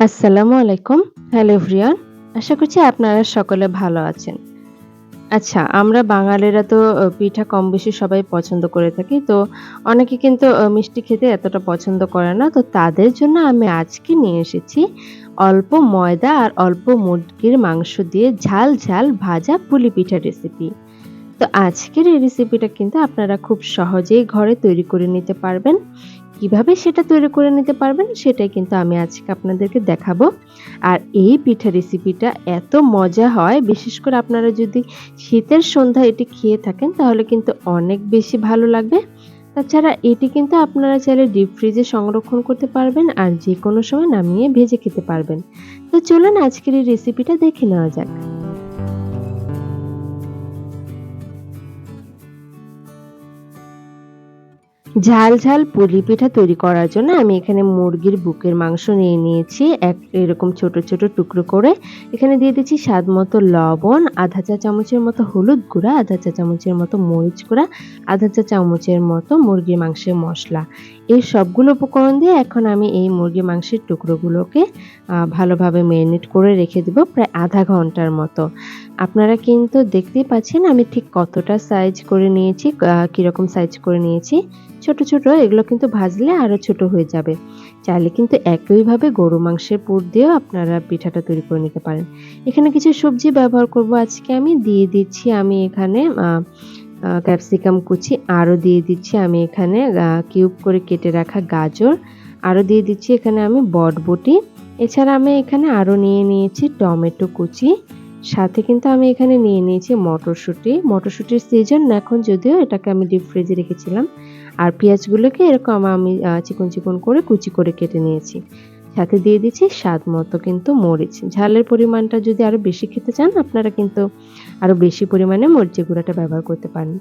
আসসালামু আলাইকুম। Hello everyone. আশা করছি আপনারা সকলে ভালো আছেন। আচ্ছা, আমরা বাঙালিরা তো পিঠা কম বেশি সবাই পছন্দ করে থাকি। তো অনেকে কিন্তু মিষ্টি খেতে এতটা পছন্দ করে না। তো তাদের জন্য আমি আজকে নিয়ে এসেছি অল্প ময়দা আর অল্প মুরগির মাংস দিয়ে ঝাল, ঝাল ভাজা পুলি পিঠার রেসিপি। তো আজকের এই রেসিপিটা কিন্তু আপনারা খুব সহজেই ঘরে তৈরি করে নিতে পারবেন। কীভাবে সেটা তৈরি করে নিতে পারবেন সেটাই কিন্তু আমি আজকে আপনাদেরকে দেখাবো। আর এই পিঠা রেসিপিটা এত মজা হয়, বিশেষ করে আপনারা যদি শীতের সন্ধ্যা এটি খেয়ে থাকেন তাহলে কিন্তু অনেক বেশি ভালো লাগবে। তাছাড়া এটি কিন্তু আপনারা চাইলে ডিপ ফ্রিজে সংরক্ষণ করতে পারবেন আর যে কোনো সময় নামিয়ে ভেজে খেতে পারবেন। তো চলুন আজকের এই রেসিপিটা দেখে নেওয়া যাক। ঝাল, ঝাল পুলি পিঠা তৈরি করার জন্য আমি এখানে মুরগির বুকের মাংস নিয়ে নিয়েছি। এক এরকম ছোট, ছোট টুকরো করে। এখানে দিয়ে দিচ্ছি স্বাদ মতো লবণ, আধা চা চামচের মতো হলুদ গুঁড়া, আধা চা চামচের মতো মরিচ গুঁড়া, আধা চা চামচের মতো মুরগির মাংসের মসলা। এই সবগুলো উপকরণ দিয়ে এখন আমি এই মুরগি মাংসের টুকরোগুলোকে ভালোভাবে মেরিনেট করে রেখে দেব প্রায় আধা ঘণ্টার মতো। আপনারা কিন্তু দেখতেই পাচ্ছেন আমি ঠিক কতটা সাইজ করে নিয়েছি, কীরকম সাইজ করে নিয়েছি। ছোট, ছোট এগুলো কিন্তু ভাজলে আরও ছোট হয়ে যাবে। চাইলে কিন্তু একইভাবে গরু মাংসের পুর দিয়েও আপনারা পিঠাটা তৈরি করে নিতে পারেন। এখানে কিছু সবজি ব্যবহার করব আজকে আমি দিয়ে দিচ্ছি আমি এখানে ক্যাপসিকাম কুচি, আরও দিয়ে দিচ্ছি আমি এখানে কিউব করে কেটে রাখা গাজর, আরও দিয়ে দিচ্ছি এখানে আমি বটবটি। এছাড়া আমি এখানে আরও নিয়ে নিয়েছি টমেটো কুচি। সাথে কিন্তু আমি এখানে নিয়ে নিয়েছি মটরশুঁটি। মটরশুঁটির সিজন এখন যদিও এটাকে আমি ডিপ ফ্রিজে রেখেছিলাম। আর পেঁয়াজগুলোকে এরকম আমি চিকন, চিকন করে কুচি করে কেটে নিয়েছি। সাথে দিয়ে দিচ্ছি স্বাদ মতো কিন্তু মরিচ। ঝালের পরিমাণটা যদি আরও বেশি খেতে চান, আপনারা কিন্তু আরও বেশি পরিমাণে মরিচের গুঁড়াটা ব্যবহার করতে পারেন।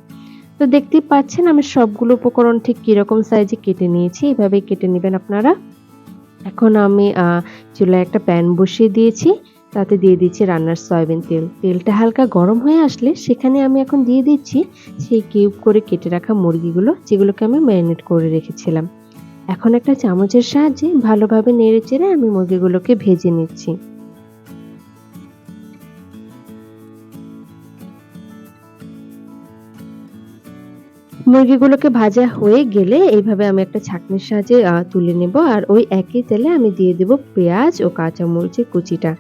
তো দেখতেই পাচ্ছেন আমি সবগুলো উপকরণ ঠিক কীরকম সাইজে কেটে নিয়েছি। এভাবেই কেটে নেবেন আপনারা। এখন আমি চুলায় একটা প্যান বসিয়ে দিয়েছি। তাতে দিয়ে দিচ্ছি রান্নার সয়াবিন তেল। তেলটা হালকা গরম হয়ে আসলে সেখানে আমি এখন দিয়ে দিচ্ছি সেই কিউব করে কেটে রাখা মুরগিগুলো, যেগুলোকে আমি ম্যারিনেট করে রেখেছিলাম। এখন একটা চামচের সাহায্যে ভালোভাবে নেড়ে চেড়ে আমি মুরগিগুলোকে ভেজে নিচ্ছি। মুরগিগুলোকে ভাজা হয়ে গেলে এইভাবে আমি একটা ছাঁকনির সাহায্যে তুলে নেব আর ওই একই তেলে আমি দিয়ে দেব পেঁয়াজ ও কাঁচামরিচের কুচিটা।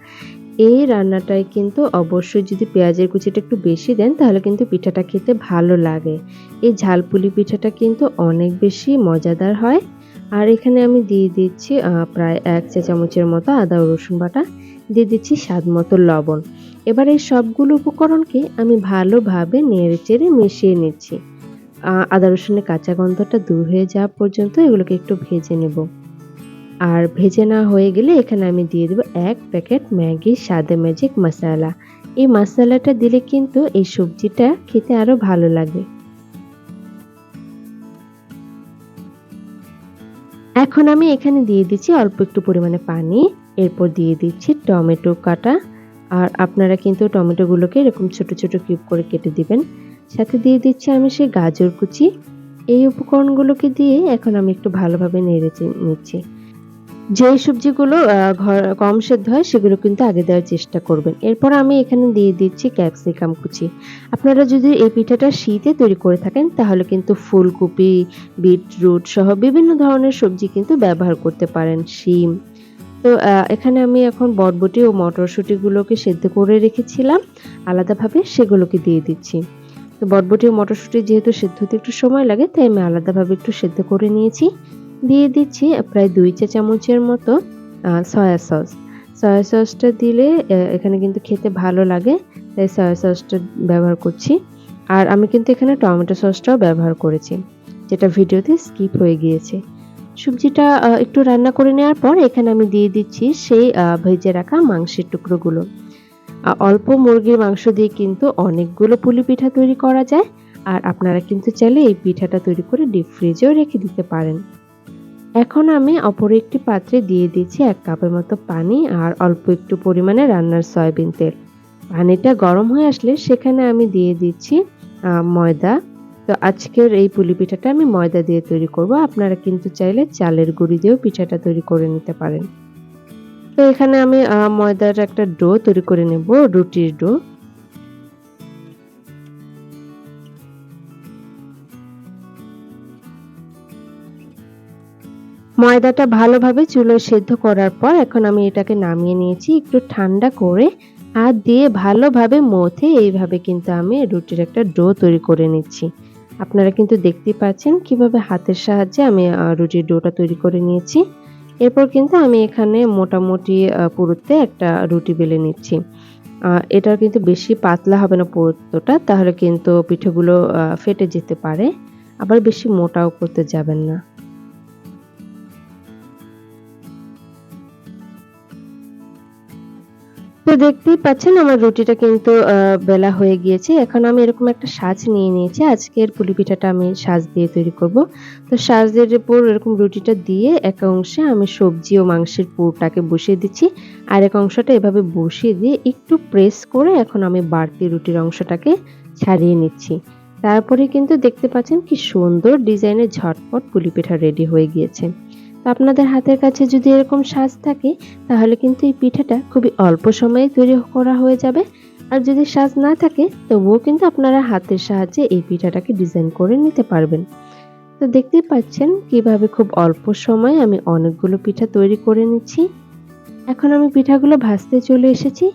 এই রান্নাটায় কিন্তু অবশ্যই যদি পেঁয়াজের কুচিটা একটু বেশি দেন তাহলে কিন্তু পিঠাটা খেতে ভালো লাগে। এই ঝালপুলি পিঠাটা কিন্তু অনেক বেশি মজাদার হয়। আর এখানে আমি দিয়ে দিচ্ছি প্রায় এক চা চামচের মতো আদা রসুন বাটা, দিয়ে দিচ্ছি স্বাদ মতো লবণ। এবার এই সবগুলো উপকরণকে আমি ভালোভাবে নেড়ে চেড়ে মিশিয়ে নিচ্ছি। আদা রসুনের কাঁচা গন্ধটা দূর হয়ে যাওয়া পর্যন্ত এগুলোকে একটু ভেজে নেব। আর ভেজে না হয়ে গেলে এখানে আমি দিয়ে দেবো এক প্যাকেট ম্যাগি স্বাদে ম্যাজিক মাসালা। এই মাসালাটা দিলে কিন্তু এই সবজিটা খেতে আরও ভালো লাগে। এখন আমি এখানে দিয়ে দিচ্ছি অল্প একটু পরিমাণে পানি। এরপর দিয়ে দিচ্ছি টমেটো কাটা। আর আপনারা কিন্তু টমেটোগুলোকে এরকম ছোট, ছোট কিউব করে কেটে দিবেন। সাথে দিয়ে দিচ্ছি আমি সেই গাজর কুচি। এই উপকরণগুলোকে দিয়ে এখন আমি একটু ভালোভাবে নেড়ে নিচ্ছি। যেই সবজিগুলো কম সেদ্ধ হয় সেগুলো কিন্তু আগে দেওয়ার চেষ্টা করবেন। এরপর আমি এখানে দিয়ে দিচ্ছি ক্যাপসিকাম কুচি। আপনারা যদি এই পিঠাটা শীতে তৈরি করে থাকেন তাহলে কিন্তু ফুলকপি, বিটরুট সহ বিভিন্ন ধরনের সবজি কিন্তু ব্যবহার করতে পারেন, শিম। তো এখানে আমি এখন বটবটি ও মটরশুঁটিগুলোকে সেদ্ধ করে রেখেছিলাম আলাদাভাবে সেগুলোকে দিয়ে দিচ্ছি। তো বটবটি ও মটরশুঁটি যেহেতু সেদ্ধ হতে একটু সময় লাগে তাই আমি আলাদাভাবে একটু সেদ্ধ করে নিয়েছি। দিয়ে দিচ্ছি প্রায় দুই চা চামচের মতো সয়া সস। সয়া সসটা দিলে এখানে কিন্তু খেতে ভালো লাগে। তাই সয়া সসটা ব্যবহার করছি। আর আমি কিন্তু এখানে টমেটো সসটাও ব্যবহার করেছি। যেটা ভিডিওতে স্কিপ হয়ে গিয়েছে। সবজিটা একটু রান্না করে নেওয়ার পর এখানে আমি দিয়ে দিচ্ছি সেই ভেজে রাখা মাংসের টুকরোগুলো। অল্প মুরগির মাংস দিয়ে কিন্তু অনেকগুলো পুলি পিঠা তৈরি করা যায়। আর আপনারা কিন্তু চাইলে এই পিঠাটা তৈরি করে ডিপ ফ্রিজেও রেখে দিতে পারেন। এখন আমি অপর একটি পাত্রে দিয়ে দিচ্ছি ১ কাপের মতো পানি আর অল্প একটু পরিমাণে রান্নার সয়াবিন তেল। পানিটা গরম হয়ে আসলে সেখানে আমি দিয়ে দিচ্ছি ময়দা। তো আজকের এই পুলি পিঠাটা আমি ময়দা দিয়ে তৈরি করব। আপনারা কিন্তু চাইলে চালের গুঁড়ি দিয়েও পিঠাটা তৈরি করে নিতে পারেন। তো এখানে আমি ময়দার একটা ডো তৈরি করে নেব, রুটির ডো। ময়দাটা ভালোভাবে চুলায় সেদ্ধ করার পর এখন আমি এটাকে নামিয়ে নিয়েছি। একটু ঠান্ডা করে হাত দিয়ে ভালোভাবে মথে এইভাবে কিন্তু আমি রুটির একটা ডো তৈরি করে নিচ্ছি। আপনারা কিন্তু দেখতে পাচ্ছেন কীভাবে হাতের সাহায্যে আমি রুটির ডোটা তৈরি করে নিয়েছি। এরপর কিন্তু আমি এখানে মোটামুটি পুরুত্বে একটা রুটি বেলে নিচ্ছি। এটা কিন্তু বেশি পাতলা হবে না পুরুত্বটা, তাহলে কিন্তু পিঠেগুলো ফেটে যেতে পারে। আবার বেশি মোটাও করতে যাবেন না। তো দেখতেই পাচ্ছেন আমার রুটিটা কিন্তু বেলা হয়ে গিয়েছে। এখন আমি এরকম একটা সাজ নিয়ে নিয়েছি। আজকের পুলি পিঠাটা আমি সাজ দিয়ে তৈরি করব। তো সাজের উপর এরকম রুটিটা দিয়ে এক অংশে আমি সবজি ও মাংসের পুরটাকে বসিয়ে দিচ্ছি। আর এক অংশটা এভাবে বসিয়ে দিয়ে একটু প্রেস করে এখন আমি বাড়তি রুটির অংশটাকে ছাড়িয়ে নিচ্ছি। তারপরে কিন্তু দেখতে পাচ্ছেন কি সুন্দর ডিজাইনের ঝটপট পুলি পিঠা রেডি হয়ে গিয়েছে। আপনাদের হাতের কাছে যদি এরকম সাজ থাকে, তাহলে কিন্তু এই পিঠাটা খুবই অল্প সময়ে তৈরি করা হয়ে যাবে। আর যদি সাজ না থাকে, তবুও কিন্তু আপনারা হাতের সাহায্যে এই পিঠাটাকে ডিজাইন করে নিতে পারবেন। তো দেখতেই পাচ্ছেন কীভাবে খুব অল্প সময়ে আমি অনেকগুলো পিঠা তৈরি করে নিচ্ছি। এখন আমি পিঠাগুলো ভাজতে চলে এসেছি।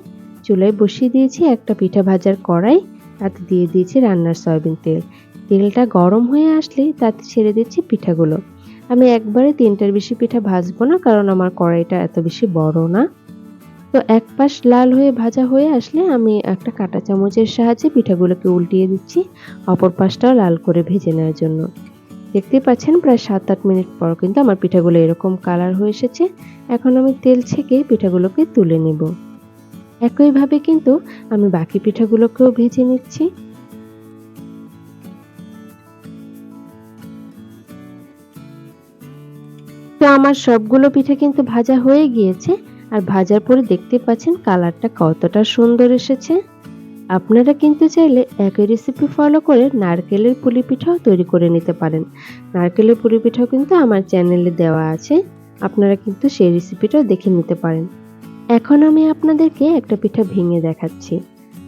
চুলায় বসিয়ে দিয়েছি একটা পিঠা ভাজার কড়াই, তাতে দিয়ে দিয়েছি রান্নার সয়াবিন তেল। তেলটা গরম হয়ে আসলে তাতে ছেড়ে দিচ্ছি পিঠাগুলো। আমি একবারে তিনটার বেশি পিঠা ভাজবো না, কারণ আমার কড়াইটা এত বেশি বড় না। তো এক পাশ লাল হয়ে ভাজা হয়ে আসলে আমি একটা কাঁটা চামচের সাহায্যে পিঠাগুলোকে উল্টিয়ে দিচ্ছি, অপর পাশটাও লাল করে ভেজে নেওয়ার জন্য। দেখতে পাচ্ছেন প্রায় সাত আট মিনিট পর কিন্তু আমার পিঠাগুলো এরকম কালার হয়ে এসেছে। এখন আমি তেল ছেঁকে পিঠাগুলোকে তুলে নেব। একইভাবে কিন্তু আমি বাকি পিঠাগুলোকেও ভেজে নিচ্ছি। তো আমার সবগুলো পিঠে কিন্তু ভাজা হয়ে গিয়েছে। আর ভাজার পরে দেখতে পাচ্ছেন কালারটা কতটা সুন্দর এসেছে। আপনারা কিন্তু চাইলে একই রেসিপি ফলো করে নারকেলের পুলি পিঠাও তৈরি করে নিতে পারেন। নারকেলের পুলি পিঠাও কিন্তু আমার চ্যানেলে দেওয়া আছে। আপনারা কিন্তু সেই রেসিপিটাও দেখে নিতে পারেন। এখন আমি আপনাদেরকে একটা পিঠা ভেঙে দেখাচ্ছি।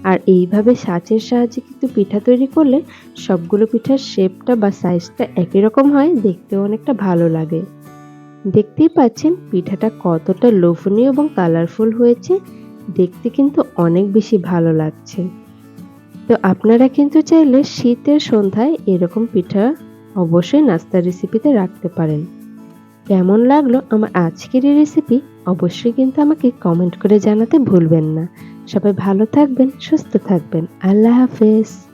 আর এইভাবে সাঁচের সাহায্যে কিন্তু পিঠা তৈরি করলে সবগুলো পিঠার শেপটা বা সাইজটা একই রকম হয়, দেখতেও অনেকটা ভালো লাগে। দেখতেই পাচ্ছেন পিঠাটা কতটা লোভনীয় এবং কালারফুল হয়েছে। দেখতে কিন্তু অনেক বেশি ভালো লাগছে। তো আপনারা কিন্তু চাইলে শীতের সন্ধ্যায় এরকম পিঠা অবশ্যই নাস্তার রেসিপিতে রাখতে পারেন। কেমন লাগল আমার আজকের এই রেসিপি অবশ্যই কিন্তু আমাকে কমেন্ট করে জানাতে ভুলবেন না। সবাই ভালো থাকবেন, সুস্থ থাকবেন। আল্লাহ হাফেজ।